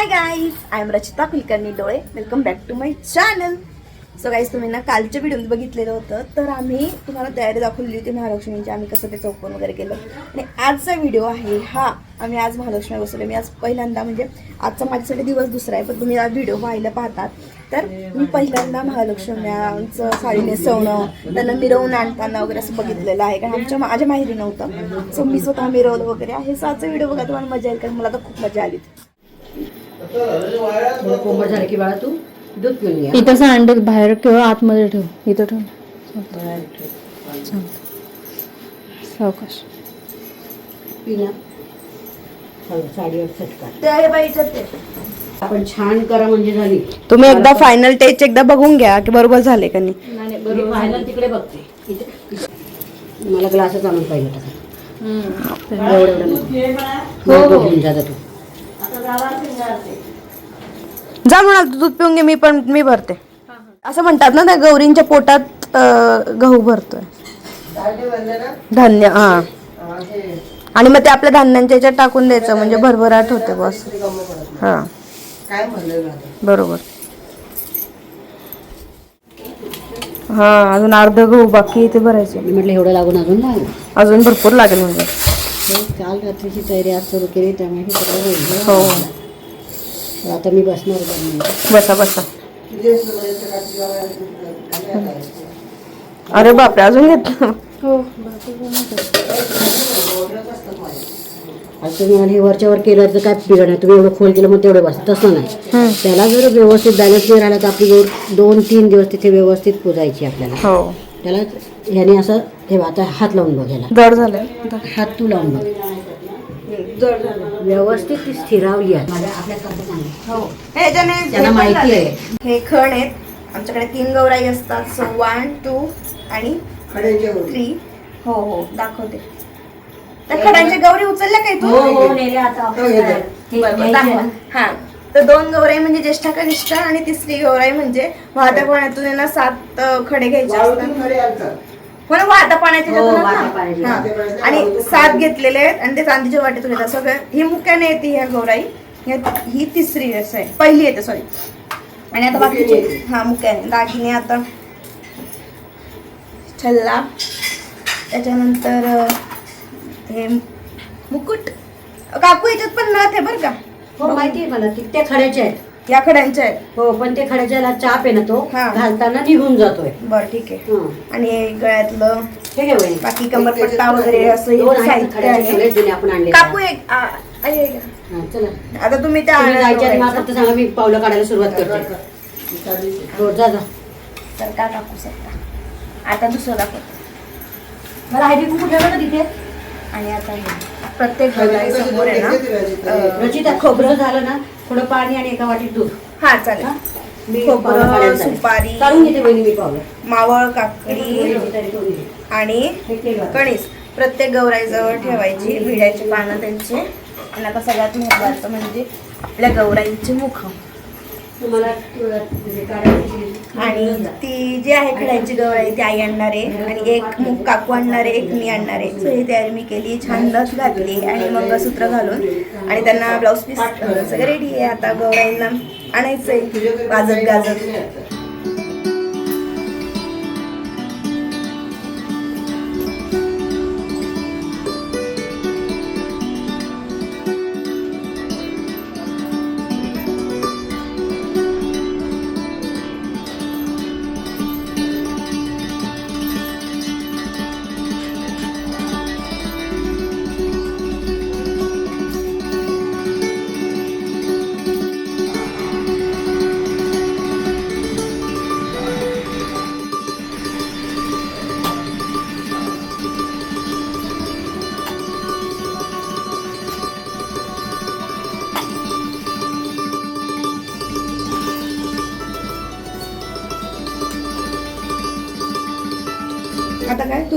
Hi guys I am Rachita Kulkarni डोळे welcome back to my channel so guys तुम्ही ना कालच्या video बघितलेलं होतं. तर आम्ही तुम्हाला तयारी दाखवली होती महालक्ष्मीची. आम्ही कसं ते चौकन वगैरे केलं. आणि आजचा व्हिडिओ आहे हा. आम्ही आज महालक्ष्मी बसवले. मी आज पहिल्यांदा म्हणजे आजचा माझ्यासाठी दिवस दुसरा आहे पण तुम्ही हा व्हिडिओ पाहायला पाहतात. तर मी पहिल्यांदा महालक्ष्म्यांचं साडी नेसवणं त्यांना मिरवून आणताना वगैरे असं बघितलेलं आहे. कारण आमच्या माझ्या माहेरी नव्हतं. सो मी स्वतः मिरवलं वगैरे हे साचा व्हिडिओ बघा तुम्हाला मजा येईल कारण मला तर खूप मजा आली थोडं कोमट झालं की बाळा तू दूध पिऊन घ्या इथं सांड बाहेर किंवा आतमध्ये ठेव. इथं ठेव. सावकाश. साडीवर ते बाईचं ते. आपण छान करा म्हणजे झाली. तुम्ही एकदा फायनल टेच एकदा बघून घ्या की बरोबर झाले का नाही. बरोबर फायनल तिकडे बघते. इथे. मला ग्लासच आणून पाहिजे होता. एवढं एवढं. नको घेऊन तू. जा म्हणाल तू दूध पिऊन घे मी पण मी भरते. असं म्हणतात ना त्या गौरींच्या पोटात अं, गहू भरतोय. धान्य हा. आणि मग ते आपल्या धान्यांच्या याच्यात टाकून द्यायचं म्हणजे भरभराट होते बस. हा. बरोबर. हा अजून अर्ध गहू बाकी ते भरायचे. मी म्हटलं एवढं लागून अजून नाही. अजून भरपूर लागेल म्हणजे. काल रात्रीची तयारी आज सुरू केली त्यामुळे हे सगळं होईल. हो. तर आता मी बसणार. बसा बसा. अरे बापरे अजून घेतलं? आज तुम्ही मला हे वरच्या वर केलं तर काय बिघडणार? तुम्ही एवढं खोल केलं मग तेवढं बस तसं नाही. त्याला जर व्यवस्थित बॅलन्स नाही राहिला तर आपली गौर दोन तीन दिवस तिथे व्यवस्थित पुजायची आपल्याला. हो. त्याला ह्याने असं ठेवा आता हात लावून बघ ह्याला जड झालंय. हात तू लावून बघ. व्यवस्थित ती स्थिरावली आहे. माझ्या आपल्या करता चांगली. हो. ह्याच्याने त्यांना हे पण माहिती झालंय. आहे. हे खण आहेत. आमच्याकडे तीन गौराई असतात. सो वन टू आणि थ्री हो हो. दाखवते. त्या खड्यांच्या गौरी उचलल्या काय हो हो तू नेले आता आपण बरं, हे बरं, दाखवा. हा. तर दोन गौराई म्हणजे ज्येष्ठा कनिष्ठ आणि तिसरी गौराई म्हणजे वाहत्या पाण्यातून यांना सात खडे घ्यायचे असतात. म्हणून हो, वाहत्या ना? पाण्याच्या हा. आणि सात घेतलेले आहेत आणि ते चांदीच्या वाटेतून येतात. सगळं ही मुक्याने येते ह्या गौराई. ही तिसरी असं आहे पहिली येते सॉरी आणि आता बाकीचे हा मुक्याने. दागिने आता. छल्ला. त्याच्यानंतर हे मुकुट. काकू याच्यात पण नथ आहे बरं का? हो माहिती आहे मला ती त्या खड्याच्या आहेत. या खड्यांच्या आहेत. हो पण ते खड्याच्याला चाप आहे ना तो हा. घालताना निघून जातोय. बरं ठीक आहे. हं. आणि हे गळ्यातलं हे घे वहिनी. बाकी कमरपट्टा वगैरे असं दोन हे आहेत साहित्य खड्याचे आहे. ठेवले जुने आपण आणले काकू एक आ- आई आहे का? हा, चला. आता तुम्ही त्या तुम्ही जायच्या आधी मला आणायला फक्त सांगा मी पावलं काढायला सुरुवात करते. हो जा जा. तर का काकू शकता आता दुसरं दाखवतो. मला आयडी कुठे ना तिथे? आणि आता हे. प्रत्येक गौराई समोर आहे ना अं, रचिता खोबरं झालं ना थोडं पाणी आणि एका वाटीत दूध हा चालेल? मी खोबरं, पावलं काढायला चालले. सुपारी. काढून घेते बहिणी मी पावलं मावळ काकडी. आणि. कणीस प्रत्येक गौराईजवळ ठेवायची विड्याची पानं त्यांचे आणि आता सगळ्यात महत्वाचं म्हणजे आपल्या गौराईचे मुख तुम्हाला अं, म्हणजे काढायची आणि ती जी आहे खड्यांची गौराई ती आई आणणार आहे. आणि एक मुख काकू आणणार आहे एक मी आणणार आहे. सो ही तयारी मी केली छान लस घातली आणि मंगळसूत्र घालून. आणि त्यांना ब्लाऊज पीस सगळं रेडी आहे. आता गौराईंना आणायचं आहे वाजत गाजत.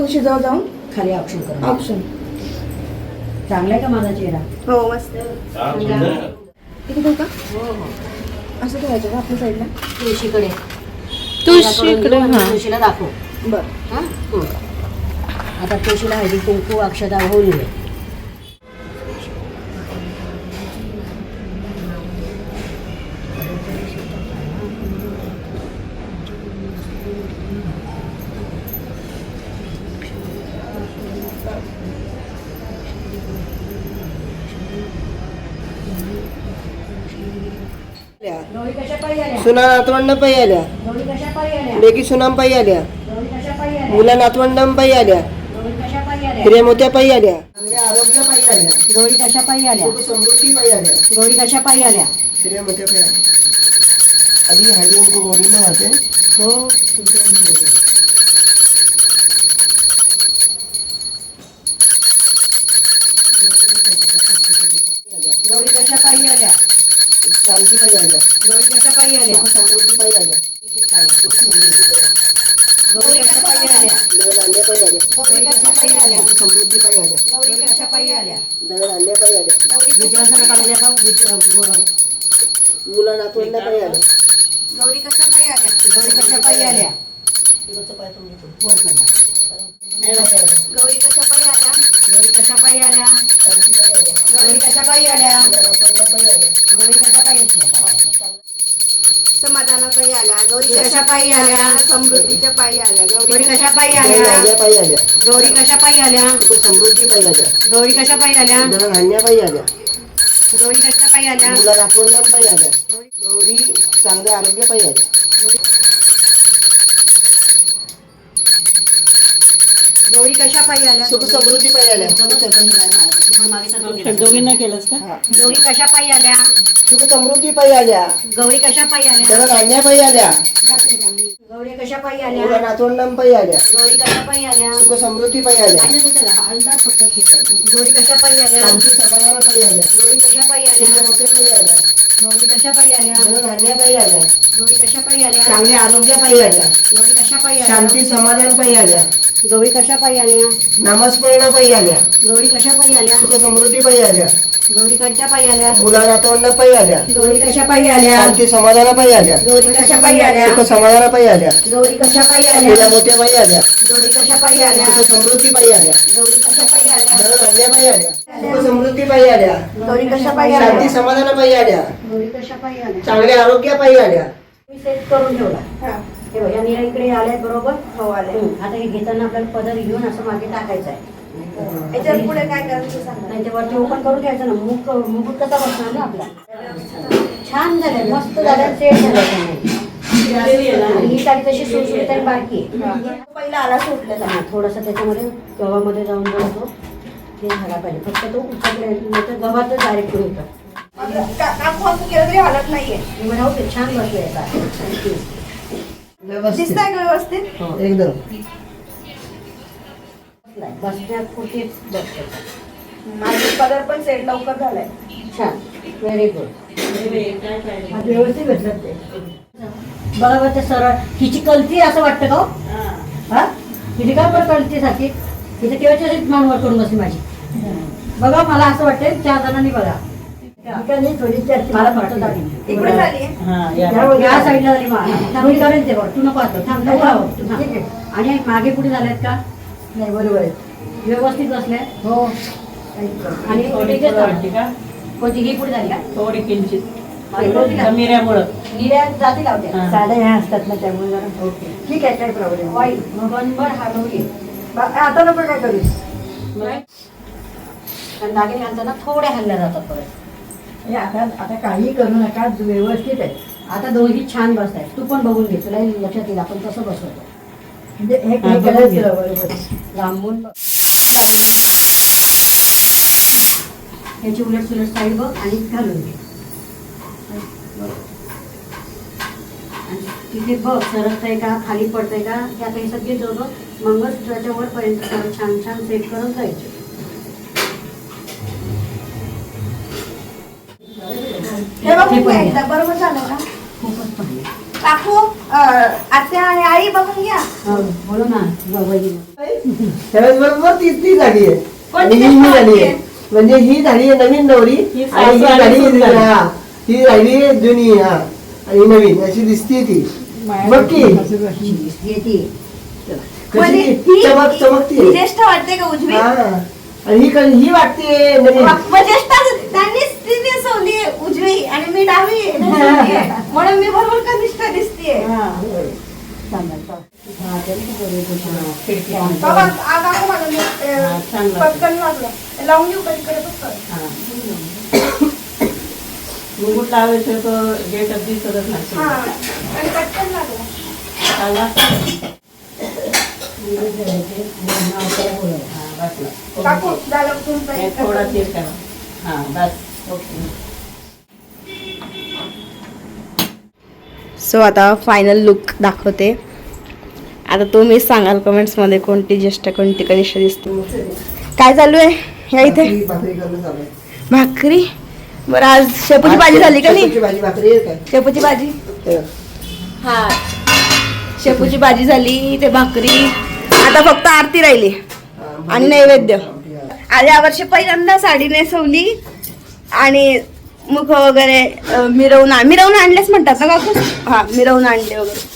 तुळशीजवळ जाऊन खाली ऑप्शन करा. ऑप्शन चांगला आहे का माझा चेहरा? हो मस्त. किती देऊ का? असं ठेवायचं का आपल्या साईडला तुळशीकडे. तुळशीकडे हा. तुळशीला दाखव. बरं. हा? हं. आता तुळशीला हळदी कुंकू अक्षता होऊन सुना नातवंड पायी आल्या गौरी लेकी सुनाम पायी आल्या गौरी मुला नातवंडम पायी आल्या गौरी कशा पायी आल्या हिरे मोत्या पायी आल्या चांगल्या आरोग्य पायी आल्या गौरी कशा पायी आल्या सुख समृद्धी पायी आल्या गौरी कशा पायी आल्या हिरे मोत्या पायी आल्या आधी हळदी गौरीला वाहते हो गौरी कशा पायी आल्या शांती पायी आल्या. गौरी कशा पायी आल्या. समृद्धी पायी आल्या. गौरी कशा पायी आल्या दगड आणल्या पायी आल्या. गौरी कशा पायी आल्या. समृद्धी पायी आल्या. गौरी कशा पायी आल्या दगड आणल्या आल्या. विद्यार्थ्यांना काढल्या का? मुला नातवंड पायी आल्या. गौरी कशा पायी आल्या. गौरी कशा पायी आल्या पाय तुम्ही. वर. गौरी कशा पायी आल्या गौरी कशा पायी आल्या गौरी कशा पायी आल्या गौरी कशा पायी आल्या समाधाना पायी आल्या गौरी कशा पायी आल्या समृद्धीच्या पायी आल्या गौरी कशा पायी आल्या पायी आल्या गौरी कशा पायी आल्या समृद्धी पायी आल्या गौरी कशा पायी आल्या आल्या गौरी कशा पायी आल्या पायी आल्या गौरी चांगल्या आरोग्य पायी आल्या गौरी कशा पायी आल्या? सुख समृद्धी पायी आल्या. दोघींना केलंस का? गौरी कशा पायी आल्या? सुख समृद्धी पायी आल्या. गौरी कशा पायी आल्या? आणल्या पायी आल्या. गौरी कशा पायी मुला आल्या पायी आल्या. गौरी कशा पायी आल्या? सुख समृद्धी पायी आल्या. हलदा फक्त गौरी कशा पायी आल्या? शांती समाधान पायी आल्या. गौरी कशा पायी आल्या? मोठे पायी आल्या. गौरी कशा पायी आल्या? पायी आल्या. गौरी कशा पायी आल्या? चांगले आरोग्य पायी आल्या. गौरी कशा पायी आल्या? शांती समाधान पायी आल्या. गौरी कशा पायी आल्या? नामस्मरण पायी आल्या. गौरी कशा पायी आल्या? सुख समृद्धी पायी आल्या. गौरी कशा पायी आल्या? मुला नातवंड पायी आल्या. गौरी कशा पायी आल्या? शांती समाधान पायी आल्या. गौरी कशा पायी आल्या? सुख समाधान पायी आल्या. गौरी कशा पायी आल्या? मोठ्या पायी आल्या. गौरी कशा पायी आल्या? सुख समृद्धी पायी आल्या. गौरी कशा पायी आल्या? दगड आणल्या पायी आल्या. सुख समृद्धी पायी आल्या. गौरी कशा पायी शांती आल्या समाधान पायी आल्या. गौरी कशा पायी आल्या? चांगले आरोग्य पायी आल्या. मी सेट करून ठेवला. हा. हे बघ, इकडे आल्या बरोबर? हो आले आता हे घेताना आपल्याला पदर घेऊन असं मागे टाकायचं आहे. याच्यात पुढे काय करायचं सांगा. नाही ते वरती ओपन करून घ्यायचं ना. मुक मुकुट कसा बसणार ना आपला? छान झालं मस्त झालं सेट झालं ही साडी तशी सुटसुटीत आणि बारकी आहे. पहिला आला सुटलेला. हा, थोडंसं त्याच्यामध्ये गव्हामध्ये जाऊन जातो हे झाला पाहिजे. फक्त तो उचलले नाही तर गव्हातच डायरेक्ट होतं असं केलं तरी हलत नाहीये. मी म्हणा होते छान बसले व्यवस्थित. का व्यवस्थित? एकदम. बसण्यात कुठे बसतो माझी पदर पण सेट लवकर झालाय. छान. व्हेरी गुड व्यवस्थित भेटलं ते. बरोबर ते सरळ. हिची कलती असं वाटतं का हो? हा. हिची का बरं कलती सारखी? हिचं केव्हाच्या मानवर करून बसली माझी? बघा मला असं वाटतं चार जणांनी बघा. मला फक्त दाढी. इकडे झाली या. साईडला झाली मला. मी करेन ते बघ. तू नको आता थांब नको राहू. तू थांब. आणि मागे पुढे झाल्यात का? नाही बरोबर आहे. व्यवस्थित बसल्या? हो. आणि का? कोणती ही पुढे झाली का? थोडी किंचित. मागे पुढे झाली? मिऱ्यामुळं निऱ्या जाती लावते हा. साड्या ह्या असतात ना त्यामुळे जरा. ओके. ठीक आहे काय प्रॉब्लेम वाईट. आता नको काय करूस कारण दागिने घालताना थोड्या हल्ल्या जातात परत. हे आता आता काही करू नका व्यवस्थित आहे. आता दोघी छान बसत आहेत तू पण बघून घे तुला लक्षात येईल आपण कसं बसवतो. म्हणजे हे करायचं. बरोबर लांबून. याची उलट सुलट साईड बघ आणि घालून घे. तिथे बघ सरकतंय का खाली पडतंय का हे आता हे सगळे जोड मंगळसूत्राच्या वरपर्यंत सगळं छान छान सेट करून जायचे. हे बघ बरोबर झालं का खूपच काकू आई बघून घ्या. हो, बोलो ना त्यावेळेस बरोबर तीच ती झाली आहे. ही झाली म्हणजे ही झाली आहे नवीन नवरी ही आणि ही झाली. हा ही राहिली जुनी हा आणि नवीन अशी दिसते ती. बघ की म्हणजे कशी ही- चमक चमकती ही ज्येष्ठ वाटते का उजवी? हा. आणि ही ही वाटते नवीन मग ज्येष्ठ त्यांनीच ती नेसवली उजवी आणि मी डावी. म्हणून मी बरोबर कनिष्ठ दिसतेय? बाबा मी, अं, हा. पटकन लागलं लावून घेऊ कधी कडे बघ. घुंगूट लावायचं तो गेट अगदी सरत हा नाही. आणि पटकन लागला चालला. हा, झालं तुमचं हे थोडा तेल करा. हां बस. ओके. सो आता फायनल लुक दाखवते. आता तुम्ही सांगाल कमेंट्समध्ये कोणती ज्येष्ठ कोणती कनिष्ठ दिसते. काय चालू आहे? या इथे? भाकरी- बरं आज शेपूची भाजी झाली का नाही? शेपूची भाजी भाकरी आहे काय? शेपूची भाजी? हे. शेपूची भाजी झाली ते भाकरी. आता फक्त आरती राहिली. आणि नैवेद्य. आज यावर्षी पहिल्यांदा साडी नेसवली. आणि मुख वगैरे मिरवून मिरवून आणलेच म्हणतात ना काकू? हा मिरवून आणले वगैरे.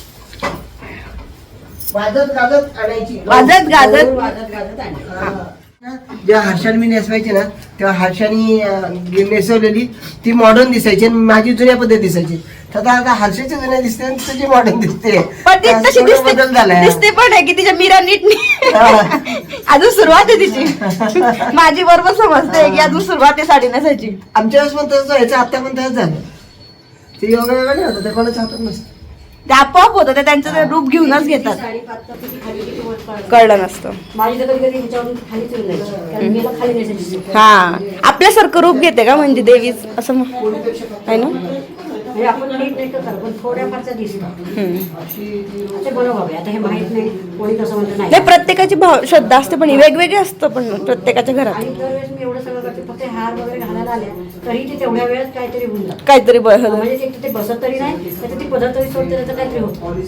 वाजत गाजत आणायची. वाजत गाजत. वाजत गाजत आणि हा. जेव्हा हर्षाने मी नेसवायची ना तेव्हा हर्षाने नेसवलेली ती मॉडर्न दिसायची आणि माझी जुन्या पद्धत दिसायची. आता आता हर्षाची जुन्या दिसते आणि तुझी मॉडर्न दिसते. पण ती तशी थोडा बदल दिसते झालाय. दिसते पण आहे की तिच्या मिरा नीट अजून सुरुवात आहे तिची. माझी बरोबर समजते की अजून सुरुवात आहे साडी नेसायची. आमच्या वेळेस पण व्हायचं आता पण तसंच झालं. ते योगा नाही होतं ते कोणाच्या हातात नसतं. ते आपोआप होतं ते त्यांचं ते रूप घेऊनच घेतात. साडी पातळ किती खाली किती वर काढलं. कळलं नसतं. माझी तर कधी कधी ह्याच्यावरून खालीच येऊन जायची कारण मी खाली नेसायची. हा. आपल्यासारखं रूप घेते का म्हणजे देवीच? असं आहे ना? म्हणजे आपण नीट नाही करत, पण थोड्याफारचा दिसतं. ते बरोबर आता हे माहीत नाही कोणी कसं म्हणतं नाही. नाही प्रत्येकाची भाव श्रद्धा असते पण वेगवेगळी असतं पण प्रत्येकाच्या घरात. आणि दरवेळेस मी एवढं सगळं करते फक्त हार वगैरे घालायला आल्या तरी ते तेवढ्या वेळात काहीतरी होऊन जातं. काहीतरी बळ म्हणजे ते तिथे बसत तरी नाही तर ती पद्धत तरी सोडते तर काहीतरी होतं.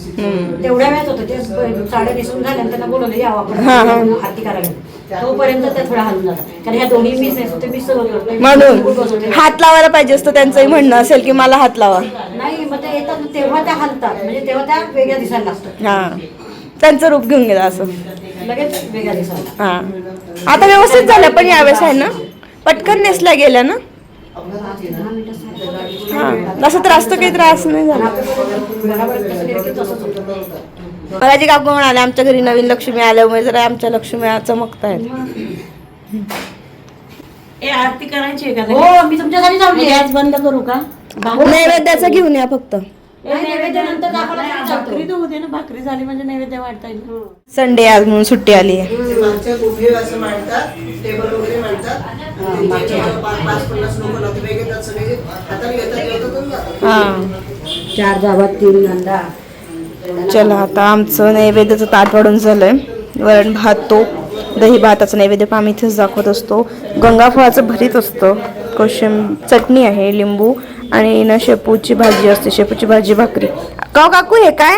तेवढ्या वेळात होतं. ते साड्या नेसून झाल्या आणि त्यांना बोलवलं यावं आपण हा, हा. आरती करायला. तोपर्यंत हलून जातात कारण ह्या दोन्ही. म्हणून. हात लावायला पाहिजे असतं त्यांचंही म्हणणं असेल की मला हात लावा. नाही मग ते येतात तेव्हा त्या हलतात. म्हणजे तेव्हा त्या वेगळ्या दिसायला लागतात. हा. त्यांचं रूप घेऊन गेलं असं. लगेच वेगळ्या दिसायला हा. आता व्यवस्थित झालं पण यावेळेस आहे ना? पटकन नेसल्या गेल्या ना. हा. तसं त्रास तर काही त्रास नाही झाला. होतं मगाची काकू म्हणाले आमच्या घरी नवीन लक्ष्मी आल्यामुळे जरा आमच्या लक्ष्मी चमकतायत. ए आरती करायची आहे का हो मी तुमच्यासाठी थांबली गॅस बंद करू का? नैवेद्याचं घेऊन या फक्त. भाकरी झाली म्हणजे नैवेद्य वाढता येईल. संडे आज म्हणून सुट्टी आली आहे. हा चार जावात तीन नंदा चला आता आमचं नैवेद्याचं ताट वाढून झालंय. वरण भात तो दही भाताचं नैवेद्य पण आम्ही इथेच दाखवत असतो. गंगाफळाचं भरीत असतं. कोशिंब चटणी आहे लिंबू आणि ना शेपूची भाजी असते शेपूची भाजी भाकरी. का काकू हे काय?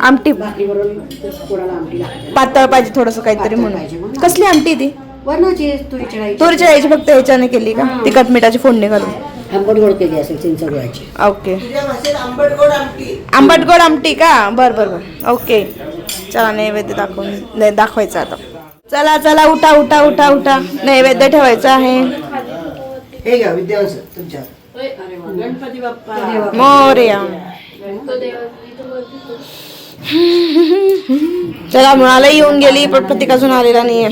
आमटी पातळ पाहिजे थोडस काहीतरी म्हणून. कसली आमटी ती? तुरीच्या यायची फक्त ह्याच्याने केली का? तिखट मिठाची फोडणी घालून. आंबट गोड केली असेल चिंच गुळाची ओके. तुझ्या भाषेत आंबट गोड आमटी का? बर बर बर. ओके. चला नैवेद्य दाखवून नाही दाखवायचं आता. चला चला उठा उठा उठा उठा. नैवेद्य ठेवायचं आहे. हे घ्या विद्यावंश तुमच्या. गणपती बाप्पा मोरया. चला म्हणाला येऊन गेली पण प्रत्येक अजून आलेला नाहीये.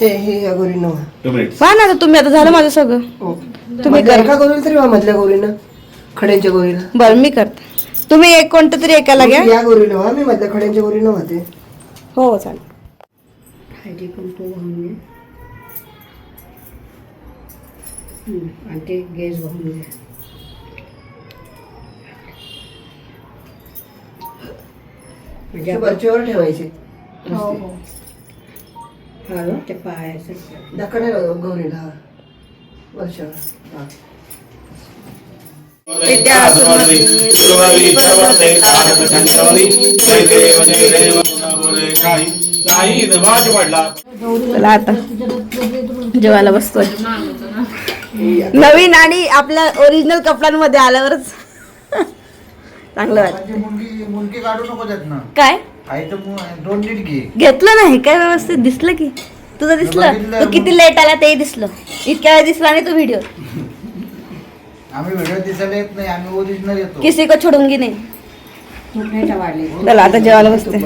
हे हे या गोरी नवा वा ना आता तुम्ही आता झालं माझं सगळं. तुम्ही मधल्या करा. एका गोरीला तरी वा मधल्या गोरीनं. खड्यांच्या गोरीला. बरं मी करते. तुम्ही एक कोणतं तरी एकाला घ्या. या गोरीला व्हा मी मधल्या खड्यांच्या गोरीनं वाहते हो चालेल. हळदी कुंकू वाहून घे. हम्म, आणि ते गॅस वाहून घे. म्हणजे आपण वरच्यावर ठेवायचे. हा ना, हा चला आता. जेवायला बसतोय. नवीन आणि आपल्या ओरिजिनल कपड्यांमध्ये आल्यावरच. चांगलं वाटतं. मुलगी मुलगी काढू नको त्यात ना काय? घेतलं नाही काय व्यवस्थित दिसलं की? तुझं दिसलं? तू किती लेट आला तेही दिसलं. इतक्या वेळ दिसला नाही तो व्हिडिओ आम्ही व्हिडिओ दिसायला येत नाही आम्ही ओरिजिनल येतो. किसी को छोडूंगी नाही. चला आता जेवायला बसते.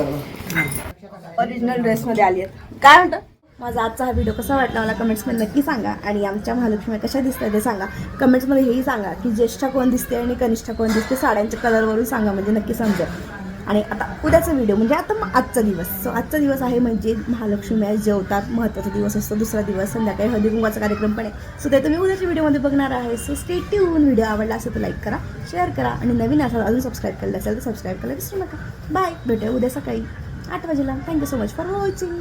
ओरिजिनल ड्रेस मध्ये आली आहे. काय म्हणतो? माझा आजचा हा व्हिडिओ कसा वाटला मला कमेंट्समध्ये नक्की सांगा. आणि आमच्या महालक्ष्मी कशा दिसतात ते सांगा. कमेंट्समध्ये हेही सांगा की ज्येष्ठा कोण दिसते आणि कनिष्ठा कोण दिसते साड्यांच्या कलरवरून सांगा म्हणजे नक्की समजेल. आणि आता उद्याचा व्हिडिओ म्हणजे आता मग आजचा दिवस. सो आजचा दिवस आहे म्हणजे महालक्ष्मी आज जेवतात महत्त्वाचा दिवस असतो दुसरा दिवस संध्याकाळी हळदीकुंकाचा कार्यक्रम पण आहे. सो ते तुम्ही उद्याच्या व्हिडिओमध्ये बघणार आहे. सो स्टेट ट्यून व्हिडिओ आवडला असेल तर लाईक करा शेअर करा आणि नवीन असाल अजून सबस्क्राईब केलं असेल तर सबस्क्राईब करायला विसरू नका. बाय भेटूया उद्या सकाळी आठ वाजेला. Thank you so much for watching